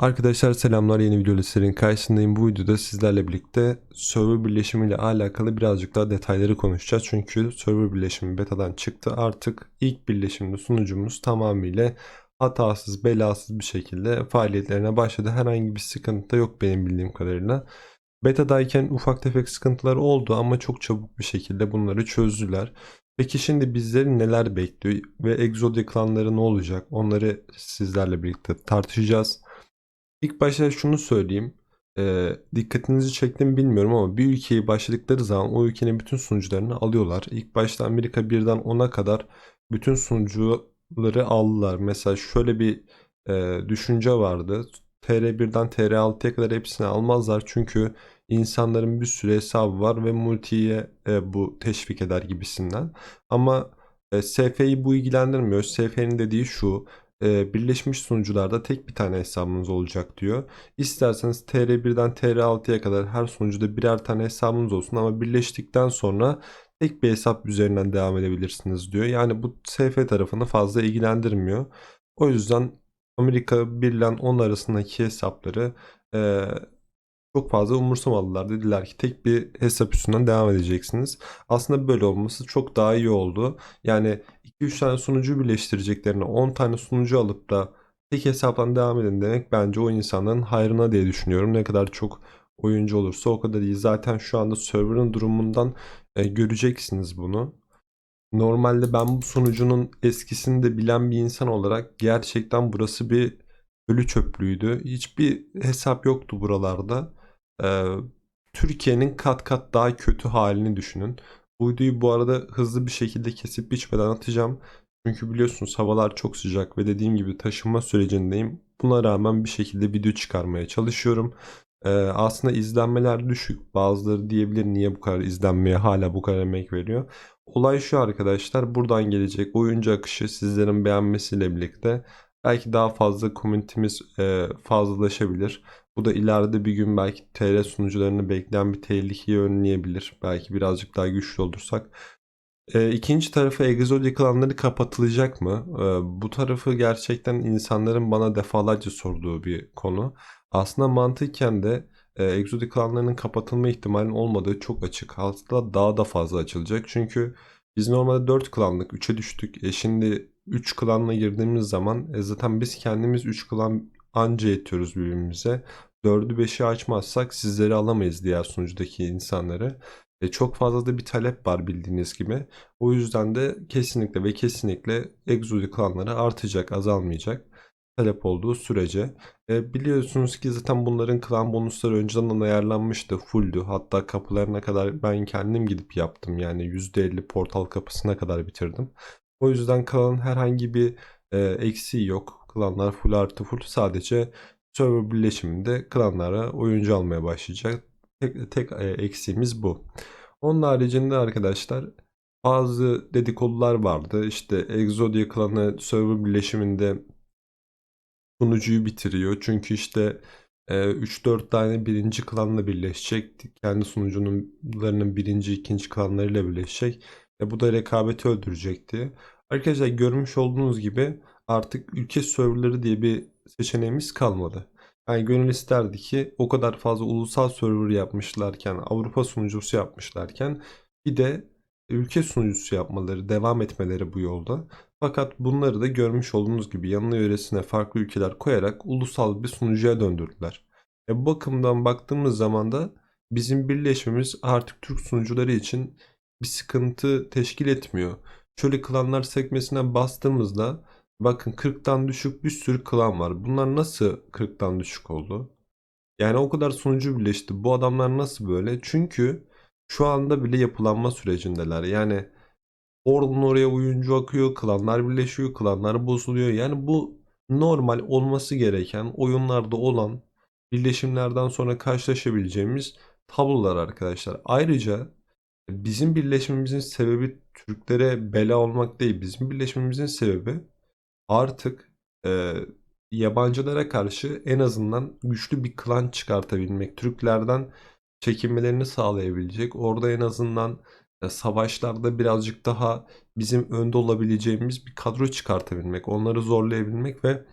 Arkadaşlar selamlar yeni video listenin karşısındayım. Bu videoda sizlerle birlikte server birleşimi ile alakalı birazcık daha detayları konuşacağız. Çünkü server birleşimi betadan çıktı. Artık ilk birleşimde sunucumuz tamamıyla hatasız belasız bir şekilde faaliyetlerine başladı. Herhangi bir sıkıntı da yok benim bildiğim kadarıyla. Betadayken ufak tefek sıkıntılar oldu ama çok çabuk bir şekilde bunları çözdüler. Peki şimdi bizleri neler bekliyor ve Exodia klanları ne olacak? Onları sizlerle birlikte tartışacağız. İlk başta şunu söyleyeyim. Ee, dikkatinizi çektim bilmiyorum ama bir ülkeyi başladıkları zaman o ülkenin bütün sunucularını alıyorlar. İlk başta Amerika 1'den 10'a kadar bütün sunucuları aldılar. Mesela şöyle bir e, düşünce vardı. TR1'den TR6'ya kadar hepsini almazlar çünkü insanların bir sürü hesabı var ve multiye e, bu teşvik eder gibisinden. Ama e, SF'yi bu ilgilendirmiyor. SF'nin dediği şu e, birleşmiş sunucularda tek bir tane hesabınız olacak diyor. İsterseniz TR1'den TR6'ya kadar her sunucuda birer tane hesabınız olsun ama birleştikten sonra tek bir hesap üzerinden devam edebilirsiniz diyor. Yani bu SF tarafını fazla ilgilendirmiyor. O yüzden Amerika 1 ile 10 arasındaki hesapları e, çok fazla umursamadılar. Dediler ki tek bir hesap üstünden devam edeceksiniz. Aslında böyle olması çok daha iyi oldu. Yani 2-3 tane sunucu birleştireceklerine 10 tane sunucu alıp da tek hesaptan devam edin demek bence o insanların hayrına diye düşünüyorum. Ne kadar çok oyuncu olursa o kadar iyi. Zaten şu anda server'ın durumundan e, göreceksiniz bunu. Normalde ben bu sunucunun eskisini de bilen bir insan olarak gerçekten burası bir ölü çöplüğüydü. Hiçbir hesap yoktu buralarda. Türkiye'nin kat kat daha kötü halini düşünün. Bu videoyu bu arada hızlı bir şekilde kesip biçmeden atacağım. Çünkü biliyorsunuz havalar çok sıcak ve dediğim gibi taşınma sürecindeyim. Buna rağmen bir şekilde video çıkarmaya çalışıyorum. Ee, aslında izlenmeler düşük. Bazıları diyebilir niye bu kadar izlenmeye hala bu kadar emek veriyor. Olay şu arkadaşlar. Buradan gelecek oyuncu akışı sizlerin beğenmesiyle birlikte belki daha fazla komünitimiz e, fazlalaşabilir. Bu da ileride bir gün belki TR sunucularını bekleyen bir tehlikeyi önleyebilir. Belki birazcık daha güçlü olursak. E, ikinci tarafı Exodia klanları kapatılacak mı? E, bu tarafı gerçekten insanların bana defalarca sorduğu bir konu. Aslında mantıken de e, Exodia klanlarının kapatılma ihtimalinin olmadığı çok açık. Hatta daha da fazla açılacak. Çünkü biz normalde 4 klanlık 3'e düştük. E şimdi 3 klanla girdiğimiz zaman e zaten biz kendimiz 3 klan anca yetiyoruz birbirimize. 4'ü 5'i açmazsak sizleri alamayız diğer sunucudaki insanları. E çok fazla da bir talep var bildiğiniz gibi. O yüzden de kesinlikle ve kesinlikle Exodia klanları artacak, azalmayacak. Talep olduğu sürece. E biliyorsunuz ki zaten bunların klan bonusları önceden ayarlanmıştı. Fulldü. Hatta kapılarına kadar ben kendim gidip yaptım. Yani %50 portal kapısına kadar bitirdim. O yüzden klanın herhangi bir e, eksiği yok. Klanlar full artı full. Sadece server birleşiminde klanlara oyuncu almaya başlayacak. Tek, tek e, eksiğimiz bu. Onun haricinde arkadaşlar bazı dedikodular vardı. İşte Exodia klanı server birleşiminde sunucuyu bitiriyor. Çünkü işte 3-4 tane birinci klanla birleşecek. Kendi sunucunun birinci, ikinci klanlarıyla birleşecek. E bu da rekabeti öldürecekti. Arkadaşlar görmüş olduğunuz gibi artık ülke serverları diye bir seçeneğimiz kalmadı. Yani gönül isterdi ki o kadar fazla ulusal server yapmışlarken, Avrupa sunucusu yapmışlarken bir de ülke sunucusu yapmaları, devam etmeleri bu yolda. Fakat bunları da görmüş olduğunuz gibi yanına yöresine farklı ülkeler koyarak ulusal bir sunucuya döndürdüler. E bu bakımdan baktığımız zaman da bizim birleşmemiz artık Türk sunucuları için bir sıkıntı teşkil etmiyor. Şöyle klanlar sekmesine bastığımızda bakın 40'tan düşük bir sürü klan var. Bunlar nasıl 40'tan düşük oldu? Yani o kadar sunucu birleşti. Bu adamlar nasıl böyle? Çünkü şu anda bile yapılanma sürecindeler. Yani oradan oraya oyuncu akıyor, klanlar birleşiyor, klanlar bozuluyor. Yani bu normal olması gereken oyunlarda olan birleşimlerden sonra karşılaşabileceğimiz tablolar arkadaşlar. Ayrıca bizim birleşmemizin sebebi Türklere bela olmak değil. Bizim birleşmemizin sebebi artık e, yabancılara karşı en azından güçlü bir klan çıkartabilmek. Türklerden çekinmelerini sağlayabilecek. Orada en azından e, savaşlarda birazcık daha bizim önde olabileceğimiz bir kadro çıkartabilmek. Onları zorlayabilmek ve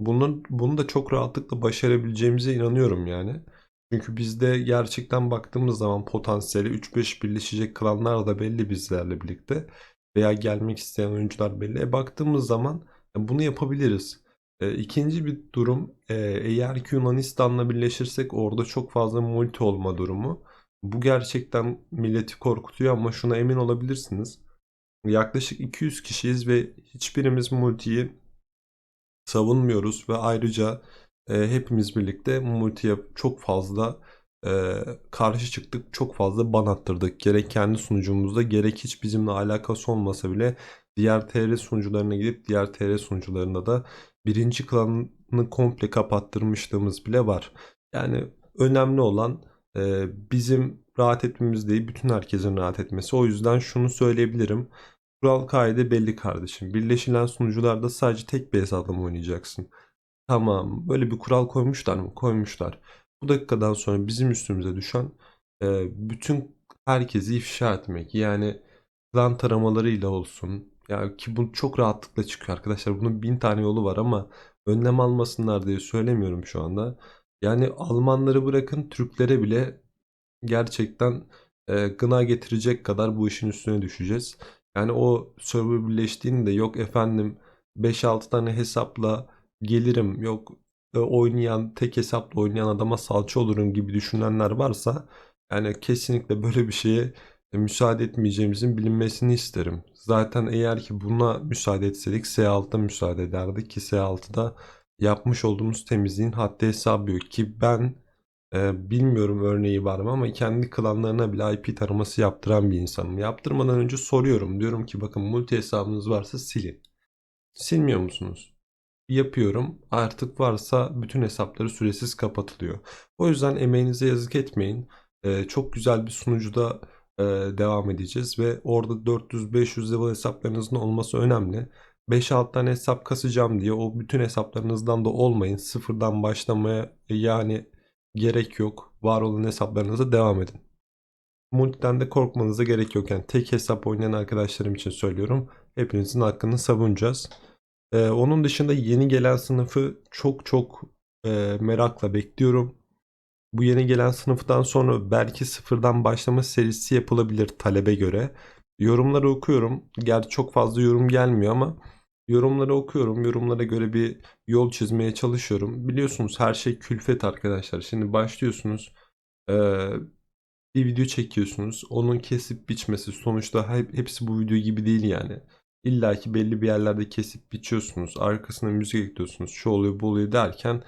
Bunun, bunu da çok rahatlıkla başarabileceğimize inanıyorum yani. Çünkü bizde gerçekten baktığımız zaman potansiyeli 3-5 birleşecek klanlar da belli bizlerle birlikte. Veya gelmek isteyen oyuncular belli. E baktığımız zaman bunu yapabiliriz. E, ikinci bir durum e, eğer ki Yunanistan'la birleşirsek orada çok fazla multi olma durumu. Bu gerçekten milleti korkutuyor ama şuna emin olabilirsiniz. Yaklaşık 200 kişiyiz ve hiçbirimiz multiyi savunmuyoruz ve ayrıca e, hepimiz birlikte multiye çok fazla e, karşı çıktık. Çok fazla ban attırdık. Gerek kendi sunucumuzda gerek hiç bizimle alakası olmasa bile diğer TR sunucularına gidip diğer TR sunucularında da birinci klanını komple kapattırmışlığımız bile var. Yani önemli olan e, bizim rahat etmemiz değil bütün herkesin rahat etmesi. O yüzden şunu söyleyebilirim. Kural kaide belli kardeşim. Birleşilen sunucularda sadece tek bir hesapla mı oynayacaksın? Tamam. Böyle bir kural koymuşlar mı? Koymuşlar. Bu dakikadan sonra bizim üstümüze düşen e, bütün herkesi ifşa etmek. Yani klan taramalarıyla olsun. Ya ki bu çok rahatlıkla çıkıyor arkadaşlar. Bunun bin tane yolu var ama önlem almasınlar diye söylemiyorum şu anda. Yani Almanları bırakın Türklere bile gerçekten e, gına getirecek kadar bu işin üstüne düşeceğiz. Yani o server birleştiğinde yok efendim 5-6 tane hesapla gelirim yok oynayan tek hesapla oynayan adama salça olurum gibi düşünenler varsa yani kesinlikle böyle bir şeye e, müsaade etmeyeceğimizin bilinmesini isterim. Zaten eğer ki buna müsaade etseydik S6'da müsaade ederdik ki S6'da yapmış olduğumuz temizliğin haddi hesabı yok ki ben e, bilmiyorum örneği var mı ama kendi klanlarına bile IP taraması yaptıran bir insanım. Yaptırmadan önce soruyorum. Diyorum ki bakın multi hesabınız varsa silin. Silmiyor musunuz? Yapıyorum. Artık varsa bütün hesapları süresiz kapatılıyor. O yüzden emeğinize yazık etmeyin. E, çok güzel bir sunucuda e, devam edeceğiz ve orada 400-500 level hesaplarınızın olması önemli. 5-6 tane hesap kasacağım diye o bütün hesaplarınızdan da olmayın. Sıfırdan başlamaya yani gerek yok. Var olan hesaplarınıza devam edin. Multiden de korkmanıza gerek yok. Yani tek hesap oynayan arkadaşlarım için söylüyorum. Hepinizin hakkını savunacağız. Ee, onun dışında yeni gelen sınıfı çok çok e, merakla bekliyorum. Bu yeni gelen sınıftan sonra belki sıfırdan başlama serisi yapılabilir talebe göre. Yorumları okuyorum. Gerçi çok fazla yorum gelmiyor ama yorumları okuyorum. Yorumlara göre bir yol çizmeye çalışıyorum. Biliyorsunuz her şey külfet arkadaşlar. Şimdi başlıyorsunuz. Ee, bir video çekiyorsunuz. Onun kesip biçmesi sonuçta hep, hepsi bu video gibi değil yani. İlla ki belli bir yerlerde kesip biçiyorsunuz. Arkasına müzik ekliyorsunuz. Şu oluyor bu oluyor derken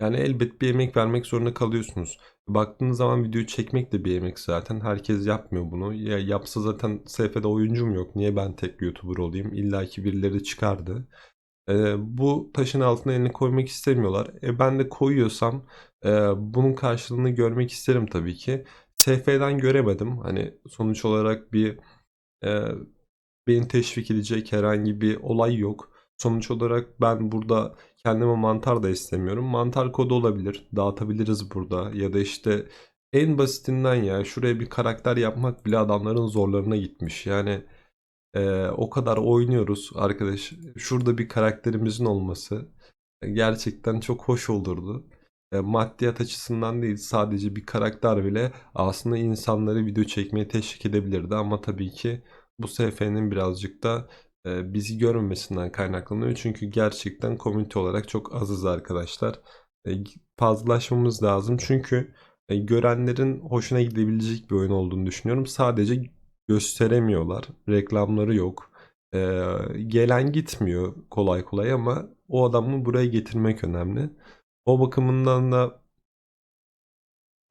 yani elbet bir emek vermek zorunda kalıyorsunuz. Baktığınız zaman videoyu çekmek de bir emek zaten. Herkes yapmıyor bunu. Ya yapsa zaten SF'de oyuncum yok. Niye ben tek YouTuber olayım? İlla ki birileri çıkardı. Ee, bu taşın altına elini koymak istemiyorlar. E, ben de koyuyorsam e, bunun karşılığını görmek isterim tabii ki. SF'den göremedim. Hani sonuç olarak bir e, beni teşvik edecek herhangi bir olay yok. Sonuç olarak ben burada kendime mantar da istemiyorum. Mantar kodu olabilir. Dağıtabiliriz burada. Ya da işte en basitinden ya şuraya bir karakter yapmak bile adamların zorlarına gitmiş. Yani e, o kadar oynuyoruz arkadaş. Şurada bir karakterimizin olması gerçekten çok hoş olurdu. E, maddiyat açısından değil sadece bir karakter bile aslında insanları video çekmeye teşvik edebilirdi ama tabii ki bu SF'nin birazcık da e, bizi görmemesinden kaynaklanıyor. Çünkü gerçekten komünite olarak çok azız arkadaşlar. E, fazlalaşmamız lazım. Çünkü e, görenlerin hoşuna gidebilecek bir oyun olduğunu düşünüyorum. Sadece gösteremiyorlar. Reklamları yok. E, gelen gitmiyor kolay kolay ama o adamı buraya getirmek önemli. O bakımından da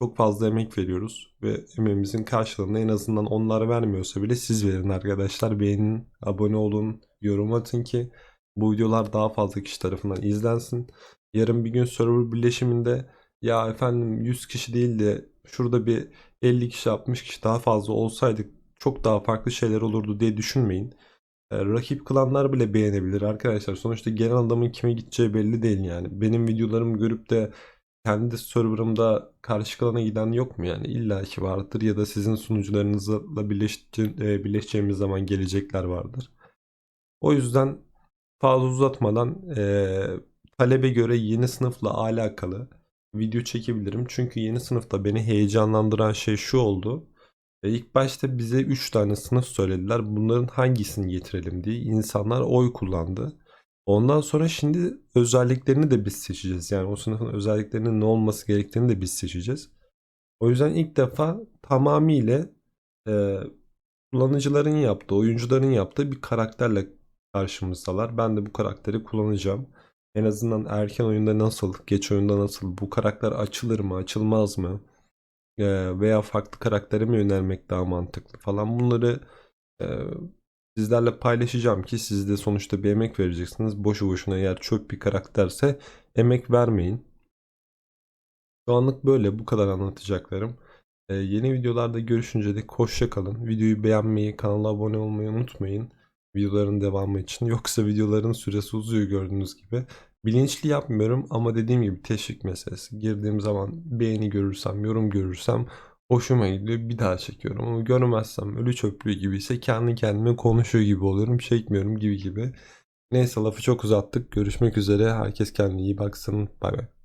çok fazla emek veriyoruz ve emeğimizin karşılığını en azından onlar vermiyorsa bile siz verin arkadaşlar. Beğenin, abone olun, yorum atın ki bu videolar daha fazla kişi tarafından izlensin. Yarın bir gün server birleşiminde ya efendim 100 kişi değil de şurada bir 50 kişi 60 kişi daha fazla olsaydık çok daha farklı şeyler olurdu diye düşünmeyin. E, rakip klanlar bile beğenebilir arkadaşlar. Sonuçta gelen adamın kime gideceği belli değil yani. Benim videolarımı görüp de kendi serverımda karşı klana giden yok mu yani? İlla ki vardır ya da sizin sunucularınızla e, birleşeceğimiz zaman gelecekler vardır. O yüzden fazla uzatmadan e, talebe göre yeni sınıfla alakalı video çekebilirim. Çünkü yeni sınıfta beni heyecanlandıran şey şu oldu. E, İlk başta bize 3 tane sınıf söylediler. Bunların hangisini getirelim diye insanlar oy kullandı. Ondan sonra şimdi özelliklerini de biz seçeceğiz. Yani o sınıfın özelliklerinin ne olması gerektiğini de biz seçeceğiz. O yüzden ilk defa tamamıyla e, kullanıcıların yaptığı, oyuncuların yaptığı bir karakterle karşımızdalar. Ben de bu karakteri kullanacağım. En azından erken oyunda nasıl, geç oyunda nasıl, bu karakter açılır mı, açılmaz mı? Ee, veya farklı karaktere mi yönelmek daha mantıklı falan bunları e, sizlerle paylaşacağım ki siz de sonuçta bir emek vereceksiniz. Boşu boşuna eğer çöp bir karakterse emek vermeyin. Şu anlık böyle bu kadar anlatacaklarım. Ee, yeni videolarda görüşünce de hoşça kalın. Videoyu beğenmeyi, kanala abone olmayı unutmayın. Videoların devamı için. Yoksa videoların süresi uzuyor gördüğünüz gibi. Bilinçli yapmıyorum ama dediğim gibi teşvik meselesi. Girdiğim zaman beğeni görürsem, yorum görürsem hoşuma gidiyor. Bir daha çekiyorum. Ama görmezsem ölü çöplüğü gibi ise kendi kendime konuşuyor gibi oluyorum. Çekmiyorum gibi gibi. Neyse lafı çok uzattık. Görüşmek üzere. Herkes kendine iyi baksın. Bay bay.